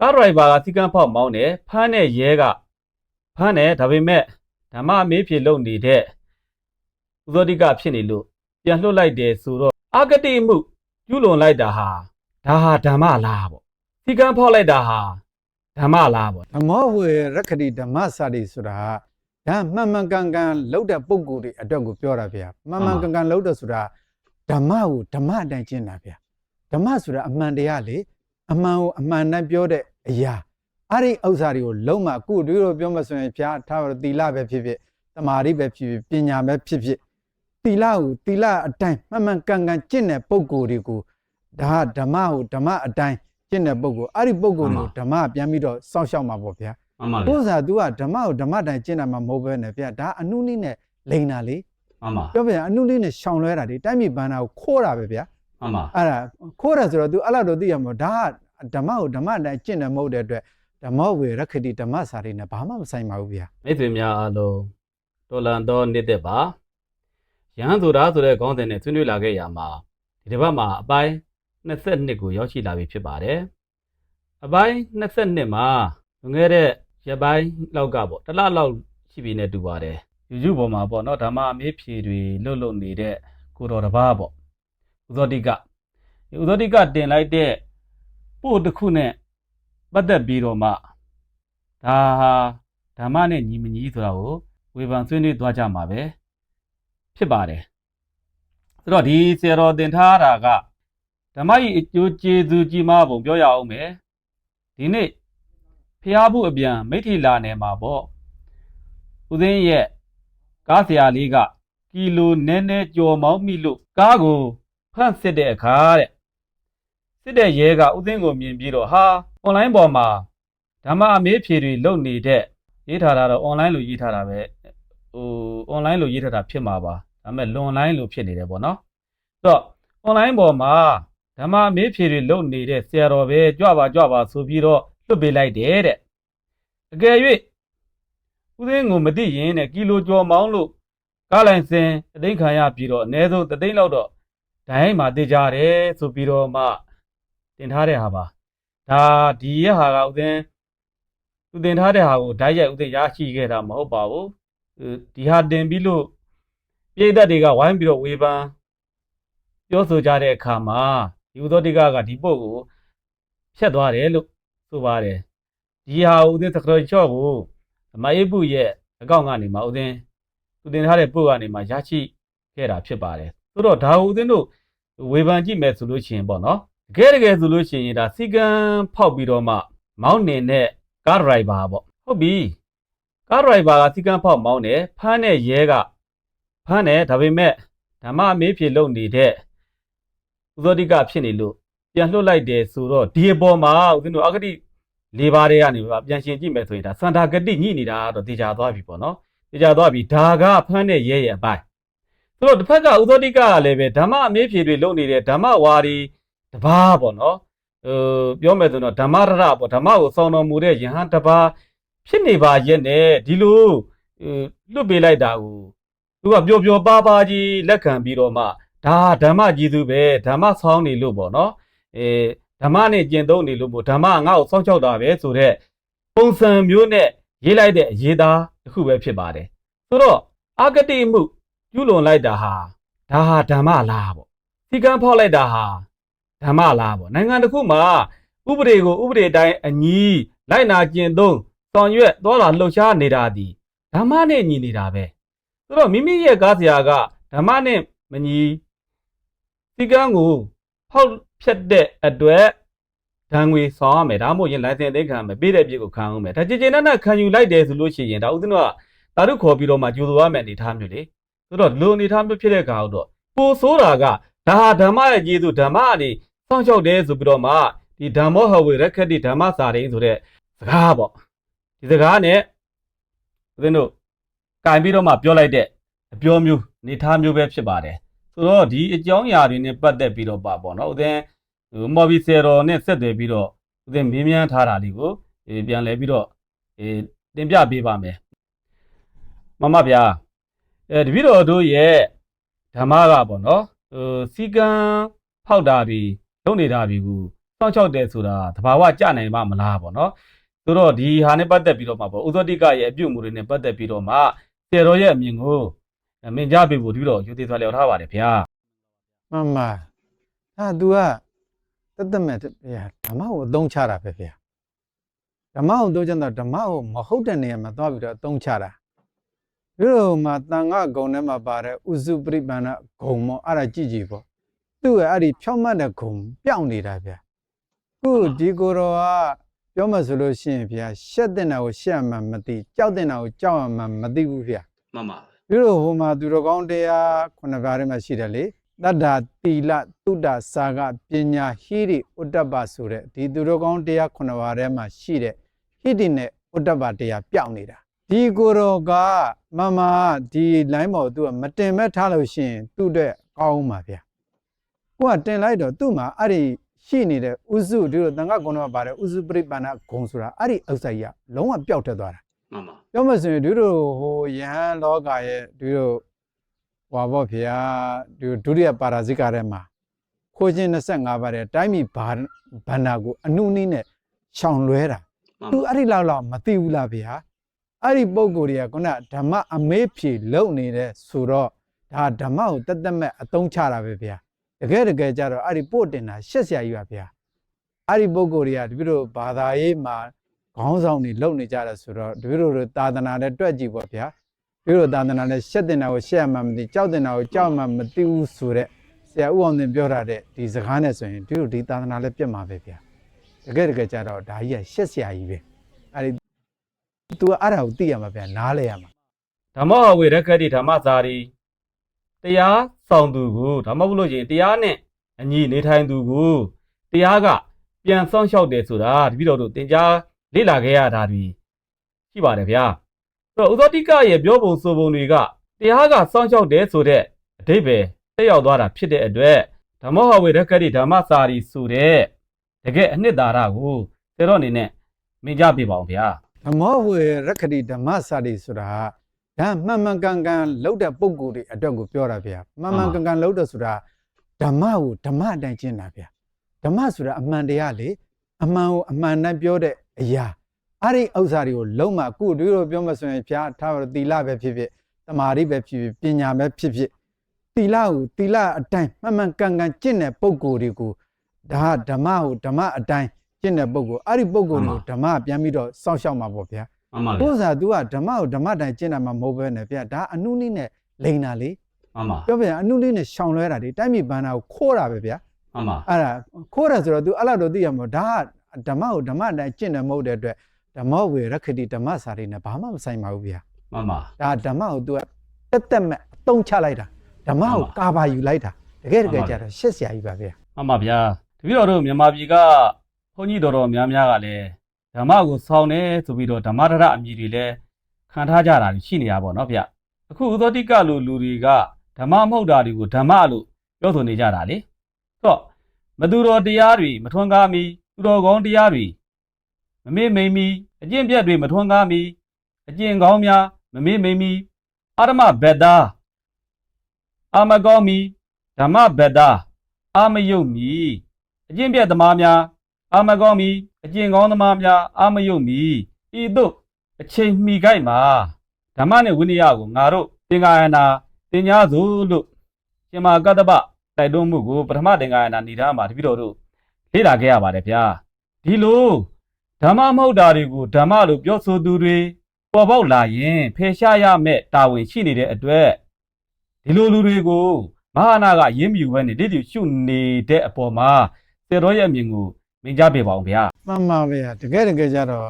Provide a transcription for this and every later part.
ကားဒရိုက်ဘာကစီကံဖောက်မောင်းတယ်ဖမ်းတဲ့ရဲကဖမ်းတယ်ဒါပေမဲ့ဓမ္မအမေးဖြေလုပ်နေတဲ့ဥသောတိကဖြစ်နေလို့ပြန်လွှတ်လိုက်တယ်ဆိုတော့အာဂတိမှုကျူးလွန်လိုက်တာဟာဒါဟာဓမ္မလားပေါ့စီကံဖောက်လိုက်တာဟာဓမ္မလားပေါ့ဓမ္မဝေရခတိဓမ္မစာရိဆိုတာကဒါမှန်မှန်ကန်ကန်လောက်တဲ့ပုံကိုယ်တွေအတွက်ကိုပြောတာဗျာမှန်မှန်ကန်ကန်လောက်တဲ့ဆိုတာဓမ္မကိုဓမ္မအတိုင်းကျင့်တာဗျာဓမ္မဆိုတာအမှန်တရားလေအမှန်ကိုအမှန်တိုင်းပြောတဲ့ အရာအဲ့ဒီဥစ္စာတွေကိုလုံးမအခုတို့တို့ပြောမှဆိုရင်ဗျာထားပါတော့သီလပဲဖြစ်ဖြစ်တမာရိပဲဖြစ်ဖြစ်ပညာပဲဖြစ်ဖြစ်သီလကိုသီလအတိုင်းမှန်မှန်ကန်ကန်ကျင့်တဲ့ပုံကိုယ်တွေကိုဒါကဓမ္မကိုဓမ္မအတိုင်းကျင့်တဲ့ပုံကိုယ်အဲ့ဒီပုံကိုယ်ကိုဓမ္မကပြန်ပြီးတော့စောင့်ရှောက်မှာပေါ့ဗျာမှန်ပါကိုဗျာယ်စား तू ကဓမ္မကိုဓမ္မတိုင်းကျင့်တာမှမဟုတ်ပဲနဲ့ဗျာဒါအနုနည်းနဲ့လိန်တာလေမှန်ပါပြောပြရင်အနုနည်းနဲ့ရှောင်လွဲတာလေတိုင်းပြည်ဘန္နာကိုခိုးတာပဲဗျာမှန်ပါအဲ့ဒါခိုးတာဆိုတော့ तू အဲ့လောက်တော့သိရမှာဒါက ဓမ္မကိုဓမ္မတိုင်းကျင့်တယ်မဟုတ်တဲ့အတွက်ဓမ္မဝေရခတိဓမ္မစာရိနဲ့ဘာမှမဆိုင်ပါဘူးဗျာမိတ်ဆွေများအားလုံးတော်လန်တော်နေ့သက်ပါရဟန်းဆိုတာဆိုတဲ့ခေါင်းစဉ်နဲ့ဆွေးနွေးလာခဲ့ရမှာဒီတစ်ပတ်မှာအပိုင်း22ကိုရောက်ရှိလာပြီဖြစ်ပါတယ်အပိုင်း22မှာငငယ်တဲ့ရပိုင်းလောက်ကပေါ့တစ်လလောက်ရှိပြီနဲ့တူပါတယ် YouTube ပေါ်မှာပေါ့နော်ဓမ္မအမေးဖြေတွေလွတ်လွတ်နေတဲ့ကိုတော်တစ်ပါးပေါ့ဥသောတိကဒီဥသောတိကတင်လိုက်တဲ့ ပို့တစ်ခုနဲ့ပတ်သက်ပြီးတော့မှဒါဟာဓမ္မနဲ့ညီမညီဆိုတာကိုဝေဖန်ဆွေးနွေးသွားကြမှာပဲဖြစ်ပါတယ်ဆိုတော့ဒီဆရာတော်တင်ထားတာကဓမ္မကြီးအကျိုးကျေးဇူးကြီးမားပုံပြောရအောင်မယ်ဒီနေ့ဖျားဖို့အပြန်မိထီလာနယ်မှာပေါ့ဦးသိန်းရဲ့ကားဆရာလေးကကီလိုနည်းနည်းကြော်မောင်းမိလို့ကားကိုဖန့်စစ်တဲ့အခါတဲ့ စစ်တဲ့ရဲကဦးသိန်းကိုမြင်ပြီးတော့ဟာအွန်လိုင်းပေါ်မှာဓမ္မအမေးဖြေတွေလုပ်နေတဲ့ရေးထားတာတော့အွန်လိုင်းလို့ရေးထားတာပဲဟိုအွန်လိုင်းလို့ရေးထားတာဖြစ်မှာပါဒါပေမဲ့လွန်လိုင်းလို့ဖြစ်နေတယ်ပေါ့နော်ဆိုတော့အွန်လိုင်းပေါ်မှာဓမ္မအမေးဖြေတွေလုပ်နေတဲ့ဆရာတော်ပဲကြွပါကြွပါဆိုပြီးတော့လွတ်ပေးလိုက်တယ်တဲ့အကယ်၍ဦးသိန်းကိုမသိရင်တဲ့ကီလိုကျော်မောင်းလို့ကားလိုင်စင်အသိမ်းခံရပြီးတော့အ ਨੇ ဆုံးသသိန်းလောက်တော့ဒိုင်းမှာတေးကြတယ်ဆိုပြီးတော့မှ တင်ထားတဲ့ဟာပါဒါဒီရဟာကဦးသိန်းသူတင်ထားတဲ့ဟာကိုဓာတ်ရိုက်ဦးသိန်းရရှိခဲ့တာမဟုတ်ပါဘူးဟိုဒီဟာတင်ပြီးလို့ပြည်သက်တွေကဝိုင်းပြီးတော့ဝေဖန်ပြောဆိုကြတဲ့အခါမှာဒီဥသောတိကကဒီပုတ်ကိုဖြတ်သွားတယ်လို့ဆိုပါတယ်ဒီဟာဦးသိန်းသခရချော့ကိုမအေးပုရဲ့အကောင့်ကနေမှဦးသိန်းသူတင်ထားတဲ့ပုတ်ကနေမှရရှိခဲ့တာဖြစ်ပါတယ်ဆိုတော့ဒါဦးသိန်းတို့ဝေဖန်ကြည့်မယ်ဆိုလို့ရှိရင်ပေါ့နော် တကယ်တကယ်ဆိုလို့ရှိရင်ဒါစီကံဖောက်ပြီးတော့မှ မောင်းနေတဲ့ကားဒရိုင်ဘာပေါ့ဟုတ်ပြီကားဒရိုင်ဘာကစီကံဖောက်မောင်းတယ်ဖမ်းတဲ့ရဲကဖမ်းတယ်ဒါပေမဲ့ဓမ္မအမေးဖြေလုပ်နေတဲ့ဥသောတိကဖြစ်နေလို့ပြန်လွှတ်လိုက်တယ်ဆိုတော့ဒီအပေါ်မှာဦးဇင်းတို့အဂတိလေးပါးတွေကနေပါပြန်ရှင်ကြည့်မယ်ဆိုရင်ဒါစန္ဒာဂတိညှိနေတာတော့တေချာသွားပြီပေါ့နော်တေချာသွားပြီဒါကဖမ်းတဲ့ရဲရဲ့အပိုင်းဆိုတော့တစ်ဖက်ကဥသောတိကကလည်းပဲဓမ္မအမေးဖြေတွေလုပ်နေတဲ့ဓမ္မဝါဒီ တပါးပေါ့နော်ဟိုပြောမယ်ဆိုတော့ဓမ္မရရပေါ့ဓမ္မကိုစောင့်တော်မူတဲ့ယဟန်တပါးဖြစ်နေပါရဲ့နဲ့ဒီလိုဟိုလွတ်ပေးလိုက်တာကိုသူကပျော်ပျော်ပါပါကြီးလက်ခံပြီးတော့မှဒါဓမ္မကြီးသူပဲဓမ္မဆောင်းနေလို့ပေါ့နော်အဲဓမ္မနဲ့ကျင့်သုံးနေလို့ပေါ့ဓမ္မကငါ့ကိုစောင့်ချောက်တာပဲဆိုတော့ပုံစံမျိုးနဲ့ရေးလိုက်တဲ့အရေးသားတစ်ခုပဲဖြစ်ပါတယ်ဆိုတော့အာဂတိမှုကျူးလွန်လိုက်တာဟာဒါဟာဓမ္မလားပေါ့စီကံဖောက်လိုက်တာဟာ ဓမ္မလားပေါ့နိုင်ငံတစ်ခုမှာဥပဒေကိုဥပဒေအတိုင်းအညီလိုက်နာကျင့်သုံးဆောင်ရွက်သွားလာလှုပ်ရှားနေတာဒီဓမ္မနဲ့ညီနေတာပဲဆိုတော့မိမိရဲ့ကားဆရာကဓမ္မနဲ့မညီစီကံကိုဖောက်ဖြတ်တဲ့အတွက်ဒဏ်ငွေဆောင်ရမယ်ဒါမှမဟုတ်ရင်လိုင်စင်သိမ်းခံရမယ်ပေးတဲ့ပြည့်ကိုခံအောင်မယ်ဒါကြည်ကြည်နက်နက်ခံယူလိုက်တယ်ဆိုလို့ရှိရင်ဒါဥဒ္ဒနောကတာရုခေါ်ပြီးတော့မှကြိုးသွားမယ်အနေထားမျိုးလေဆိုတော့လူအနေထားမျိုးဖြစ်တဲ့ကောင်တော့ပိုဆိုးတာကဒါဟာဓမ္မရဲ့ကျေးဇူးဓမ္မအနေ စောင့်ရှောက်တယ်ဆိုပြီးတော့မှဒီဓမ္မောဟဝေရခတိဓမ္မစာရင်းဆိုတဲ့စကားပေါ့ဒီစကားနဲ့ဦးဇင်းတို့ကင်ပြီးတော့မှပြောလိုက်တဲ့အပြောမျိုးအနေထားမျိုးပဲဖြစ်ပါတယ်ဆိုတော့ဒီအကြောင်းအရာတွေနဲ့ပတ်သက်ပြီးတော့ပါပေါ့နော်ဦးဇင်းဟိုမော်ဘီဆယ်တော်နဲ့ဆက်သွယ်ပြီးတော့ဦးဇင်းမေးမြန်းထားတာလေးကိုအေးပြန်လဲပြီးတော့အေးတင်ပြပေးပါမယ်မမဗျာအဲတပည့်တော်တို့ရဲ့ဓမ္မကပေါ့နော်ဟိုစီကံဖောက်တာတွေ လုပ်နေတာတွေကိုစောင့်ရှောက်တယ်ဆိုတာတဘာဝကြနိုင်မှာမလားပေါ့နော်ဆိုတော့ဒီဟာနဲ့ပတ်သက်ပြီးတော့မှပေါ့ဥသောတိကရဲ့အပြုတ်မှုတွေနဲ့ပတ်သက်ပြီးတော့မှစေတော်ရဲ့အမြင်ကိုမင်ကြပေးဖို့ဒီတော့ယူသေးသွားလျော်ထားပါတယ်ဗျာမှန်ပါဒါ तू ကတသက်မဲ့ဗျာဓမ္မကိုအသုံးချတာပဲဗျာဓမ္မကိုအသုံးချတော့ဓမ္မကိုမဟုတ်တဲ့နေရာမှာသွားပြီးတော့အသုံးချတာဒီလိုမှာတန်ခါဂုံထဲမှာပါတဲ့ဥစုပရိပန္နဂုံမောအဲ့ဒါကြည့်ကြည့်ပေါ့ သူ့ရဲ့အဲ့ဒီဖြောင့်မတ်တဲ့ဂုံပြောင်းနေတာဗျာခုဒီကိုယ်တော်ကပြောမှဆိုလို့ရှိရင်ဗျာရှက်တဲ့နာကိုရှက်မှမသိကြောက်တဲ့နာကိုကြောက်မှမသိဘူးဗျာမှန်ပါပြီးတော့ဟိုမှာသူတော်ကောင်းတရားခုနှစ်ပါးထဲမှာရှိတယ်လေတတ္တာတီလတုဒ္ဒစာကပညာဟိရိဥတ္တပဆိုတဲ့ဒီသူတော်ကောင်းတရားခုနှစ်ပါးထဲမှာရှိတဲ့ဟိတိနဲ့ဥတ္တပတရားပြောင်းနေတာဒီကိုယ်တော်ကမမဒီ line ပေါ်သူကမတင်မဲ့ထားလို့ရှိရင်သူ့အတွက်ကောင်းမှာဗျာ ကိုကတင်လိုက်တော့သူ့မှာအဲ့ဒီရှိနေတဲ့ဥစုဒီလိုတန်ခါကုံတော့ပါတယ်ဥစုပရိပန္နဂုံဆိုတာအဲ့ဒီဥစ္စာကြီးကလုံးဝပျောက်ထွက်သွားတာမှန်ပါပြောမှဆိုရင်တို့တို့ဟိုယဟန်လောကရဲ့တို့တို့ဟွာဘောဖေဟာတို့ဒုတိယပါရာဇိကထဲမှာခိုးခြင်း25ပါးတဲ့တိုင်းပြည်ဘာဘန္နာကိုအနုနည်းနဲ့ရှောင်လွဲတာသူအဲ့ဒီလောက်လောက်မသိဘူးလားဖေဟာအဲ့ဒီပုံကိုယ်တွေကခုနဓမ္မအမေးဖြေလုံနေတဲ့ဆိုတော့ဒါဓမ္မကိုတက်တက်မဲ့အသုံးချတာပဲဖေဟာ တကယ်တကယ်ကြတော့အဲ့ဒီပို့တင်တာရှက်စရာကြီးပါဖေဟာအဲ့ဒီပုံကိုယ်တွေကတပြိတို့ဘာသာရေးမှာခေါင်းဆောင်တွေလုံနေကြတယ်ဆိုတော့တပည့်တို့သာသနာနဲ့တွက်ကြည့်ပေါ့ဗျာတပည့်တို့သာသနာနဲ့ရှက်တင်တာကိုရှက်မှမသိကြောက်တင်တာကိုကြောက်မှမသိဘူးဆိုတော့ဆရာဦးအောင်တင်ပြောထားတဲ့ဒီစကားနဲ့ဆိုရင်တပည့်တို့ဒီသာသနာလည်းပြတ်မှာပဲဗျာတကယ်တကယ်ကြတော့ဒါကြီးကရှက်စရာကြီးပဲအဲ့ဒီ तू ကအဲ့ဒါကိုသိရမှာဗျာနားလဲရမှာဓမ္မဝေရခတိဓမ္မစာရီ တရားဆောင်သူကိုဓမ္မဘုလို့ရှိရင်တရားနဲ့အညီနေထိုင်သူကိုတရားကပြန်ဆောင်လျှောက်တယ်ဆိုတာတပည့်တော်တို့သင်ကြားလေ့လာခဲ့ရတာတွေရှိပါတယ်ဗျာဆိုတော့ဥသောတိကရဲ့ပြောပုံဆိုပုံတွေကတရားကဆောင်လျှောက်တယ်ဆိုတဲ့အဓိပ္ပာယ်တက်ရောက်သွားတာဖြစ်တဲ့အတွက်ဓမ္မဟဝေရခတိဓမ္မစာရီဆိုတဲ့တကယ်အနှစ်သာရကိုသေတော့အနေနဲ့မင်ကြပြပါအောင်ဗျာဓမ္မောဝေရခတိဓမ္မစာတိဆိုတာ ဒါမှန်မှန်ကန်ကန်လောက်တဲ့ပုံကိုယ်တွေအတွက်ကိုပြောတာဗျာမှန်မှန်ကန်ကန်လောက်တဲ့ဆိုတာဓမ္မကိုဓမ္မအတိုင်းကျင့်တာဗျာဓမ္မဆိုတာအမှန်တရားလေအမှန်ကိုအမှန်နဲ့ပြောတဲ့အရာအဲ့ဒီဥစ္စာတွေကိုလုံးမအခုတို့တို့ပြောမှဆိုရင်ဖျားထားတော့တီလပဲဖြစ်ဖြစ်တမာရိပဲဖြစ်ဖြစ်ပညာပဲဖြစ်ဖြစ်တီလကိုတီလအတိုင်းမှန်မှန်ကန်ကန်ကျင့်တဲ့ပုံကိုယ်တွေကိုဒါဓမ္မကိုဓမ္မအတိုင်းကျင့်တဲ့ပုံကိုယ်အဲ့ဒီပုံကိုယ်တွေကိုဓမ္မပြန်ပြီးတော့စောင့်ရှောက်မှာပေါ့ဗျာ မှန်ပါ ဘုရား तू ကဓမ္မကိုဓမ္မတိုင်းကျင့်တာမှမဟုတ်ပဲနဲ့ဗျာဒါအနုနည်းနဲ့လိန်တာလေ မှန်ပါ ပြောပြန်အနုနည်းနဲ့ရှောင်လွဲတာလေတိုင်းပြည်ဘန္နာကိုခိုးတာပဲဗျာ မှန်ပါ အဲ့ဒါခိုးတာဆိုတော့ तू အဲ့လောက်တော့သိရမှာဒါကဓမ္မကိုဓမ္မတိုင်းကျင့်တယ်မဟုတ်တဲ့အတွက်ဓမ္မဝေရခတိဓမ္မစာရိနဲ့ဘာမှမဆိုင်ပါဘူးဗျာ မှန်ပါ ဒါဓမ္မကို तू ကတက်တက်မဲ့အတုံးချလိုက်တာဓမ္မကိုကာပါယူလိုက်တာတကယ်တကယ်ကြတော့ရှက်စရာကြီးပါဗျာ မှန်ပါဗျာတပည့်တော်တို့မြန်မာပြည်ကဘုန်းကြီးတော်တော်များများကလည်း ဓမ္မကိုဆောင်းတယ်ဆိုပြီးတော့ဓမ္မဒရအမည်တွေလည်းခံထားကြတာရှိနေတာပေါ့နော်ဗျအခုဥသောတိကလူလူတွေကဓမ္မမဟုတ်တာတွေကိုဓမ္မလို့ပြောဆိုနေကြတာလေဆိုတော့မသူတော်တရားတွေမထွန်းကားမီသူတော်ကောင်းတရားတွေမမေ့မိန်မီအကျင့်ပြတ်တွေမထွန်းကားမီအကျင့်ကောင်းများမမေ့မိန်မီအာရမဘက်သားအာမကောင်းမီဓမ္မဘက်သားအာမယုတ်မီအကျင့်ပြတ်သမားများ အာမကောင်းမီအကျင့်ကောင်းသမားများအာမယုတ်မီဤသို့အချိန်မီကိုက်မှာဓမ္မနဲ့ဝိနည်းကိုငါတို့သင်္ကာယနာတင်ညာစုလို့ရှင်မာကတ္တပတိုက်တွန်းမှုကိုပထမသင်္ကာယနာဏိဒါမှာတပိတော်တို့လေ့လာခဲ့ရပါတယ်ဗျာဒီလိုဓမ္မမဟုတ်တာတွေကိုဓမ္မလို့ပြောဆိုသူတွေပေါ်ပေါက်လာရင်ဖယ်ရှားရမယ့်တာဝန်ရှိနေတဲ့အတွက်ဒီလိုလူတွေကိုမဟာနာကရင်းမြူပဲနဲ့တိတိရှုနေတဲ့အပေါ်မှာသေတော်ရဲ့အမြင်ကို မင်းကြပေးပါအောင်ဗျာမှန်ပါဗျာတကယ်တကယ်ကြတော့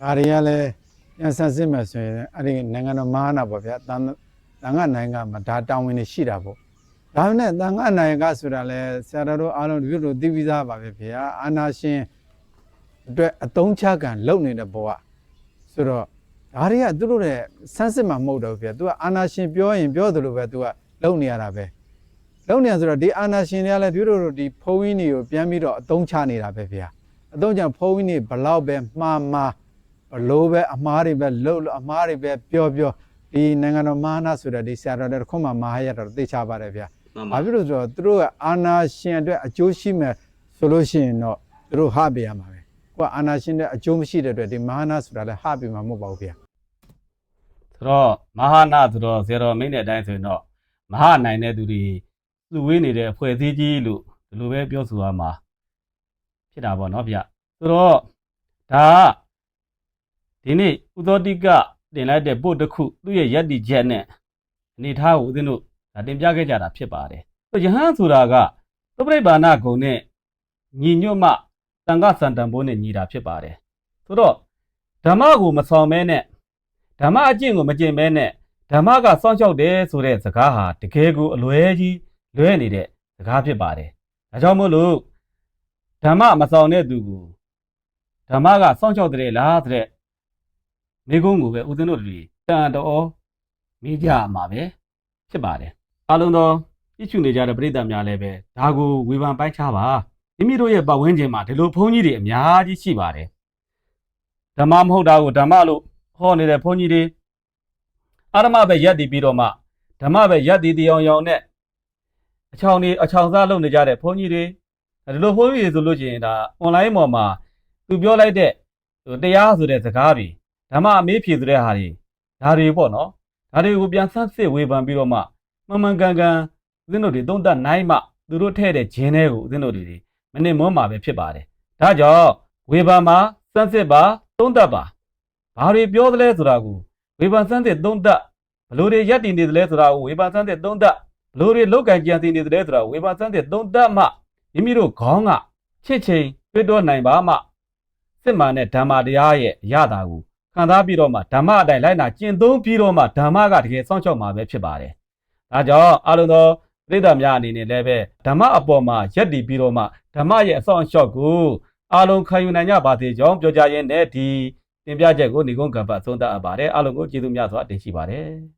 ဒါတွေကလည်းပြန်ဆက်စစ်မယ်ဆိုရင်အဲ့ဒီနိုင်ငံတော်မဟာနာပေါ့ဗျာတန်တန်ခါနိုင်ငံမှာဒါတောင်းဝင်နေရှိတာပေါ့ဒါနဲ့တန်ခါနိုင်ငံကဆိုတာလဲဆရာတော်တို့အားလုံးဒီလိုသိပြီးသားပါပဲဗျာအာနာရှင်အတွက်အတုံးချကံလုံနေတဲ့ဘဝဆိုတော့ဒါတွေကသူတို့ရဲ့ဆန်းစစ်မှာမဟုတ်တော့ဘူးဗျာ तू ကအာနာရှင်ပြောရင်ပြောသလိုပဲ तू ကလုံနေရတာပဲ လုံနေရဆိုတော့ဒီအာနာရှင်တွေကလည်းဒီလိုတို့ဒီဖုံးကြီးတွေကိုပြန်ပြီးတော့အတုံးချနေတာပဲဗျာအတော့ကြောင့်ဖုန်းကြီးနေဘလောက်ပဲမှားမှားဘလို့ပဲအမားတွေပဲလှုပ်လို့အမားတွေပဲပြောပြောဒီနိုင်ငံတော်မာနဆိုတဲ့ဒီဆရာတော်တွေတစ်ခုမှမာရတော့သိချပါတယ်ဗျာ။ဘာဖြစ်လို့ဆိုတော့သူတို့ကအာနာရှင်အတွက်အကျိုးရှိမယ်ဆိုလို့ရှိရင်တော့သူတို့ဟပေးရမှာပဲကိုကအာနာရှင်တဲ့အကျိုးမရှိတဲ့အတွက်ဒီမဟာနာဆိုတာလည်းဟပေးမှာမဟုတ်ပါဘူးဗျာဆိုတော့မဟာနာဆိုတော့ဇေရောမင်းတဲ့အတိုင်းဆိုရင်တော့မဟာနိုင်တဲ့သူတွေ စုဝေးနေတဲ့အဖွဲ့အစည်းကြီးလို့ဒီလိုပဲပြောဆိုရမှာဖြစ်တာပေါ့နော်ဗျဆိုတော့ဒါကဒီနေ့ဥသောတိကတင်လိုက်တဲ့ပို့တစ်ခုသူ့ရဲ့ယက်တီချက်နဲ့အနေထားကိုဦးဇင်းတို့ဒါတင်ပြခဲ့ကြတာဖြစ်ပါတယ်ဆိုယဟန်ဆိုတာကသုပရိပါဏဂုံနဲ့ညီညွတ်မှတန်ခစံတန်ဖိုးနဲ့ညီတာဖြစ်ပါတယ်ဆိုတော့ဓမ္မကိုမဆောင်မဲနဲ့ဓမ္မအကျင့်ကိုမကျင့်မဲနဲ့ဓမ္မကစောင့်ရှောက်တယ်ဆိုတဲ့စကားဟာတကယ်ကိုအလွဲကြီး လွဲနေတဲ့စကားဖြစ်ပါတယ်။ဒါကြောင့်မို့လို့ဓမ္မမဆောင်တဲ့သူကိုဓမ္မကစောင့်ရှောက်တယ်လားဆိုတဲ့မိကုန်းကိုပဲဦးဇင်းတို့တွေတန်တော်မိကြမှာပဲဖြစ်ပါတယ်။အားလုံးသောကြည့်ရှုနေကြတဲ့ပရိသတ်များလည်းပဲဒါကိုဝေဖန်ပိုင်းခြားပါမိမိတို့ရဲ့ပတ်ဝန်းကျင်မှာဒီလိုဘုန်းကြီးတွေအများကြီးရှိပါတယ်။ဓမ္မမဟုတ်တာကိုဓမ္မလို့ဟောနေတဲ့ဘုန်းကြီးတွေအာရမပဲရက်တည်ပြီးတော့မှဓမ္မပဲရက်တည်တရားရောင်နဲ့ အချောင်တွေအချောင်စားလုပ်နေကြတဲ့ဘုန်းကြီးတွေဒီလိုဘုန်းကြီးတွေဆိုလို့ရှိရင်ဒါ online ပေါ်မှာသူပြောလိုက်တဲ့ဟိုတရားဆိုတဲ့စကားတွေဓမ္မအမေးဖြေဆိုတဲ့ဟာတွေဒါတွေပေါ့နော်ဒါတွေကိုပြန်ဆန်းစစ်ဝေဖန်ပြီးတော့မှမှန်မှန်ကန်ကန်ဦးဇင်းတို့တွေသုံးသပ်နိုင်မှသူတို့ထဲ့တဲ့ဂျင်းတွေကိုဦးဇင်းတို့တွေမနစ်မွန်းမှာပဲဖြစ်ပါတယ်ဒါကြောင့်ဝေဖန်မှာစမ်းစစ်ပါသုံးသပ်ပါဘာတွေပြောသလဲဆိုတာကိုဝေဖန်စမ်းသစ်သုံးသပ်ဘလို့တွေရက်တည်နေသလဲဆိုတာကိုဝေဖန်စမ်းသစ်သုံးသပ်ဘ လို့တွေလောက်ကင်ကြံစီနေသလဲဆိုတာကိုဝေဖန်စမ်းသစ်သုံးသပ်မှမိမိတို့ခေါင်းကချစ်ချင်းတွေ့တော့နိုင်ပါမှစစ်မှန်တဲ့ဓမ္မတရားရဲ့အရသာကိုခံစားပြီးတော့မှဓမ္မအတိုင်းလိုက်နာကျင့်သုံးပြီးတော့မှဓမ္မကတကယ်စောင့်ရှောက်မှာပဲဖြစ်ပါတယ်။ဒါကြောင့်အလုံးသောပြိဿများအနေနဲ့လည်းပဲဓမ္မအပေါ်မှာရက်တည်ပြီးတော့မှဓမ္မရဲ့အဆောင်အရှောက်ကိုအလုံးခံယူနိုင်ကြပါစေကြောင်းပြောကြရင်းနဲ့ဒီတင်ပြချက်ကိုညီကုန်းကံပတ်သုံးသပ်အပ်ပါတယ်အားလုံးကိုကျေးဇူးများစွာတင်ရှိပါတယ်